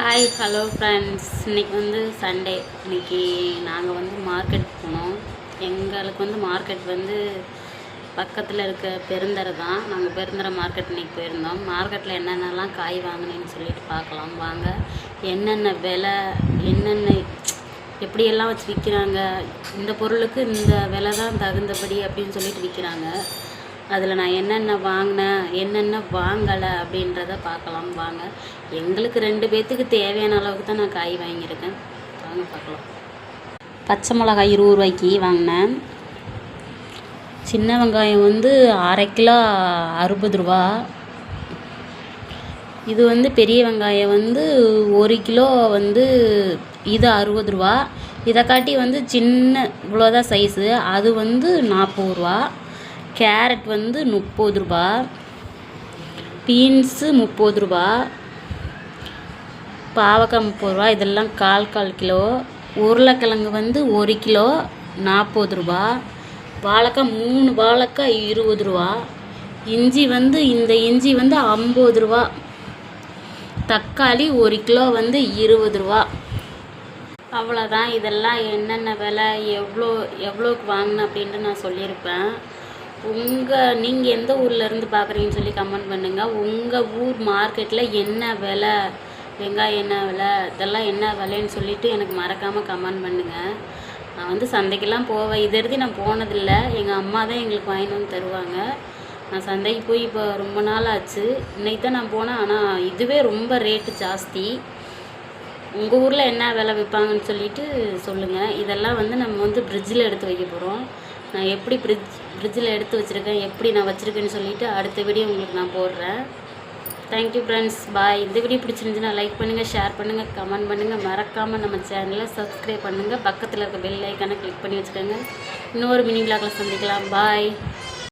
Hi hello friends இன்னைக்கு வந்து Sunday இன்னைக்கு நாங்கள் வந்து மார்க்கெட் போனோம். எங்களுக்கு வந்து மார்க்கெட் வந்து பக்கத்தில் இருக்க பெருந்தரை தான். நாங்கள் பெருந்தரை மார்க்கெட் இன்றைக்கி போயிருந்தோம். மார்க்கெட்டில் என்னென்னலாம் காய் வாங்கினேன்னு சொல்லிட்டு பார்க்கலாம். வாங்க. என்னென்ன விலை என்னென்ன எப்படியெல்லாம் வச்சு விற்கிறாங்க? இந்த பொருளுக்கு இந்த விலை தான் தகுந்தபடி அப்படின்னு சொல்லிட்டு விற்கிறாங்க. அதில் நான் என்னென்ன வாங்கினேன் என்னென்ன வாங்கலை அப்படின்றத பார்க்கலாம் வாங்க. எங்களுக்கு ரெண்டு பேர்த்துக்கு தேவையான அளவுக்கு தான் நான் காய் வாங்கியிருக்கேன். வாங்க பார்க்கலாம். பச்சை மிளகாய் இருபது ரூபாய்க்கு வாங்கினேன். சின்ன வெங்காயம் வந்து அரை கிலோ அறுபது ரூபா. இது வந்து பெரிய வெங்காயம் வந்து ஒரு கிலோ வந்து இது அறுபது ரூபா. இதை காட்டி வந்து சின்ன இவ்வளோதான் சைஸு அது வந்து நாற்பது ரூபா. கேரட் வந்து முப்பது ரூபா. பீன்ஸு முப்பது ரூபா. பாவக்காய் முப்பது ரூபா. இதெல்லாம் கால் கால் கிலோ. உருளைக்கிழங்கு வந்து ஒரு கிலோ நாற்பது ரூபா. வாழைக்காய் மூணு வாழைக்காய் இருபது ரூபா. இஞ்சி வந்து இந்த இஞ்சி வந்து ஐம்பது ரூபா. தக்காளி ஒரு கிலோ வந்து இருபது ரூபா. அவ்வளோதான். இதெல்லாம் என்னென்ன விலை எவ்வளோ எவ்வளோக்கு வாங்கினேன் அப்படின்ட்டு நான் சொல்லியிருப்பேன். உங்கள் நீங்கள் எந்த ஊர்லேருந்து பார்க்குறீங்கன்னு சொல்லி கமெண்ட் பண்ணுங்கள் உங்கள் ஊர் மார்க்கெட்டில் என்ன விலை வெங்காயம் என்ன விலை இதெல்லாம் என்ன விலைன்னு சொல்லிட்டு எனக்கு மறக்காமல் கமெண்ட் பண்ணுங்கள் நான் வந்து சந்தைக்கெல்லாம் போவேன். இது வரைக்கும் நான் போனதில்லை. எங்கள் அம்மா தான் எங்களுக்கு வாங்கிட்டு வந்து தருவாங்க. நான் சந்தைக்கு போய் இப்போ ரொம்ப நாள் ஆச்சு. இன்னைக்கு தான் நான் போனேன். ஆனால் இதுவே ரொம்ப ரேட்டு ஜாஸ்தி. உங்கள் ஊரில் என்ன விலை விற்பாங்கன்னு சொல்லிட்டு சொல்லுங்கள் இதெல்லாம் வந்து நம்ம வந்து ஃப்ரிட்ஜில் எடுத்து வைக்க போகிறோம் நான் எப்படி ஃப்ரிட்ஜ் ஃப்ரிட்ஜில் எடுத்து வச்சுருக்கேன் எப்படி நான் வச்சுருக்கேன்னு சொல்லிவிட்டு அடுத்த வீடியோ உங்களுக்கு நான் போடுறேன். தேங்க்யூ ஃப்ரெண்ட்ஸ் பாய் இந்த வீடியோ பிடிச்சிருந்துச்சுன்னா லைக் பண்ணுங்கள் ஷேர் பண்ணுங்கள் கமெண்ட் பண்ணுங்கள் மறக்காமல் நம்ம சேனலை சப்ஸ்கிரைப் பண்ணுங்கள் பக்கத்தில் இருக்க பெல் ஐக்கானை கிளிக் பண்ணி வச்சுக்கோங்க. இன்னொரு மினி விளாக்கில் சந்திக்கலாம். பாய்